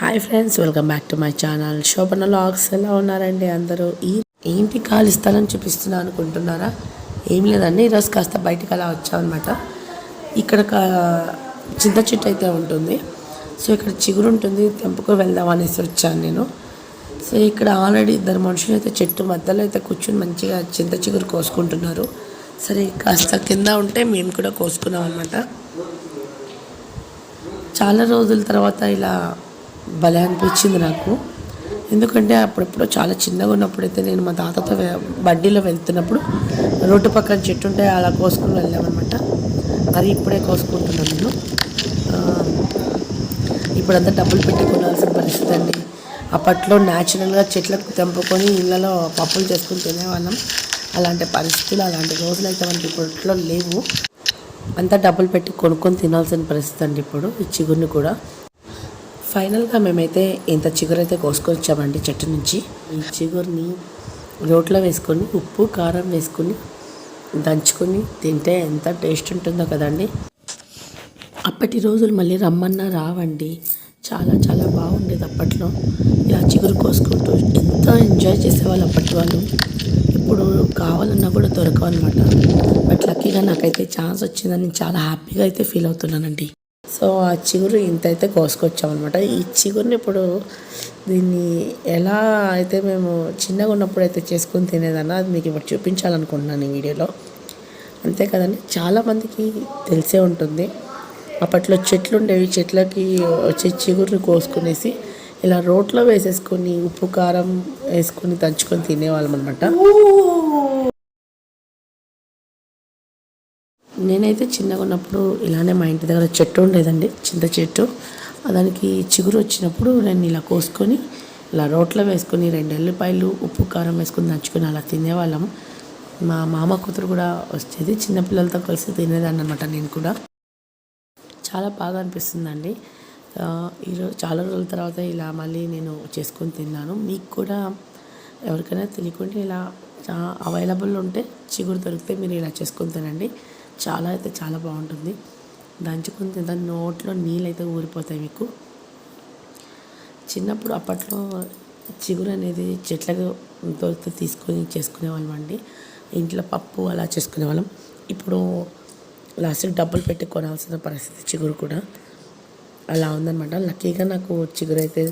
Hi friends welcome back to my channel Shobhana logs ఎలా ఉన్నారండి అందరూ? ఈ ఏంటి ఖాళీ స్థలం చూపిస్తున్నా అనుకుంటున్నారా? ఏం లేదండి ఈరోజు కాస్త బయటికి అలా వచ్చామన్నమాట. ఇక్కడ కా- చింత చెట్టు అయితే ఉంటుంది. సో ఇక్కడ చిగురు ఉంటుంది తెంపుకు వెళ్దాం అనేసి వచ్చాను నేను. సో ఇక్కడ ఆల్రెడీ ఇద్దరు మనుషులు అయితే చెట్టు మధ్యలో అయితే కూర్చొని మంచిగా చింత చిగురు కోసుకుంటున్నారు. సరే కాస్త కింద ఉంటే మేము కూడా కోసుకున్నాం అనమాట చాలా రోజుల తర్వాత ఇలా భలే అనిపించింది నాకు. ఎందుకంటే అప్పుడప్పుడు చాలా చిన్నగా ఉన్నప్పుడైతే నేను మా తాతతో బండిలో బడ్డీలో వెళ్తున్నప్పుడు రోడ్డు పక్కన చెట్టు ఉంటే అలా కోసుకుని వెళ్ళామన్నమాట. మరి ఇప్పుడే కోసుకుంటున్నాను నేను. ఇప్పుడంతా డబ్బులు పెట్టి కొనాల్సిన పరిస్థితి అండి. అప్పట్లో న్యాచురల్గా చెట్లకు తెంపుకొని ఇళ్ళలో పప్పులు చేసుకుని తినేవాళ్ళం. అలాంటి పరిస్థితులు అలాంటి రోజులు అయితే మనకి ఇప్పట్లో లేవు. అంతా డబ్బులు పెట్టి కొనుక్కొని తినాల్సిన పరిస్థితి అండి ఇప్పుడు ఈ చిగురిని కూడా. ఫైనల్గా మేమైతే ఇంత చిగురు అయితే కోసుకొచ్చామండి చెట్టు నుంచి. ఈ చిగురిని రోట్లో వేసుకొని ఉప్పు కారం వేసుకొని దంచుకొని తింటే ఎంత టేస్ట్ ఉంటుందో కదండి. అప్పటి రోజులు మళ్ళీ రమ్మన్నా రావండి. చాలా చాలా బాగుండేది అప్పట్లో. ఇలా చిగురు కోసుకుంటూ ఎంత ఎంజాయ్ చేసేవాళ్ళు అప్పటి వాళ్ళు. ఇప్పుడు కావాలన్నా కూడా దొరకవు అనమాట బట్ లక్కీగా నాకైతే ఛాన్స్ వచ్చిందని చాలా హ్యాపీగా అయితే ఫీల్ అవుతున్నానండి. సో ఆ చిగురు ఇంత అయితే కోసుకొచ్చామన్నమాట. ఈ చిగురుని ఇప్పుడు దీన్ని ఎలా అయితే మేము చిన్నగా ఉన్నప్పుడు అయితే చేసుకొని తినేదన్నా అది మీకు ఇప్పుడు చూపించాలనుకుంటున్నాను ఈ వీడియోలో. అంతే కదండి చాలామందికి తెలిసే ఉంటుంది. అప్పట్లో చెట్లు ఉండేవి చెట్లకి వచ్చే చిగురుని కోసుకునేసి ఇలా రోట్లో వేసేసుకొని ఉప్పు కారం వేసుకొని దంచుకొని తినేవాళ్ళం అనమాట నేనైతే చిన్నగా ఉన్నప్పుడు ఇలానే మా ఇంటి దగ్గర చెట్టు ఉండేదండి చింత చెట్టు. దానికి చిగురు వచ్చినప్పుడు నేను ఇలా కోసుకొని ఇలా రోట్లో వేసుకొని రెండు ఎల్లిపాయలు ఉప్పు కారం వేసుకొని దంచుకొని అలా తినేవాళ్ళం. మా మామ కూతురు కూడా వచ్చేది చిన్నపిల్లలతో కలిసి తినేదాన్ని అనమాట నేను కూడా. చాలా బాగా అనిపిస్తుందండి. ఈరోజు చాలా రోజుల తర్వాత ఇలా మళ్ళీ నేను చేసుకొని తిన్నాను. మీకు కూడా ఎవరికైనా తెలియకుండా ఇలా అవైలబుల్ ఉంటే చిగురు దొరికితే మీరు ఇలా చేసుకొని తినండి. చాలా అయితే చాలా బాగుంటుంది. దంచుకుంటే దాని నోట్లో నీళ్ళు అయితే ఊరిపోతాయి మీకు. చిన్నప్పుడు అప్పట్లో చిగురు అనేది చెట్లకు దొరికితే తీసుకొని చేసుకునేవాళ్ళం అండి. ఇంట్లో పప్పు అలా చేసుకునేవాళ్ళం. ఇప్పుడు లాస్ట్ డబ్బులు పెట్టి కొనాల్సిన పరిస్థితి చిగురు కూడా అలా ఉందన్నమాట. లక్కీగా నాకు చిగురు అయితే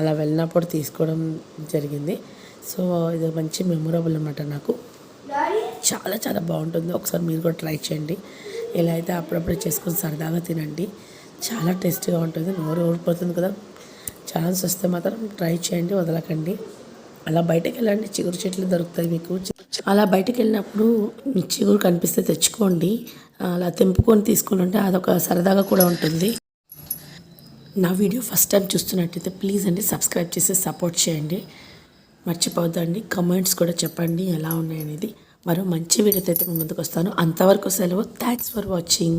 అలా వెళ్ళినప్పుడు తీసుకోవడం జరిగింది. సో ఇది మంచి మెమొరబుల్ అనమాట నాకు. చాలా చాలా బాగుంటుంది. ఒకసారి మీరు కూడా ట్రై చేయండి. ఇలా అయితే అప్పుడప్పుడు చేసుకొని సరదాగా తినండి. చాలా టేస్టీగా ఉంటుంది. నోరు ఊరిపోతుంది కదా. ఛాన్స్ వస్తే మాత్రం ట్రై చేయండి వదలకండి. అలా బయటకు వెళ్ళండి. చిగురు చెట్లు దొరుకుతాయి మీకు. అలా బయటకు వెళ్ళినప్పుడు మీ చిగురు కనిపిస్తే తెచ్చుకోండి. అలా తెంపుకొని తీసుకుని ఉంటే అదొక సరదాగా కూడా ఉంటుంది. నా వీడియో ఫస్ట్ టైం చూస్తున్నట్టయితే ప్లీజ్ అండి సబ్స్క్రైబ్ చేసి సపోర్ట్ చేయండి. మర్చిపోద్దండి కమెంట్స్ కూడా చెప్పండి ఎలా ఉన్నాయనేది మరో మంచి వీడియోతో అయితే ముందుకు వస్తాను. అంతవరకు సెలవు. Thanks for watching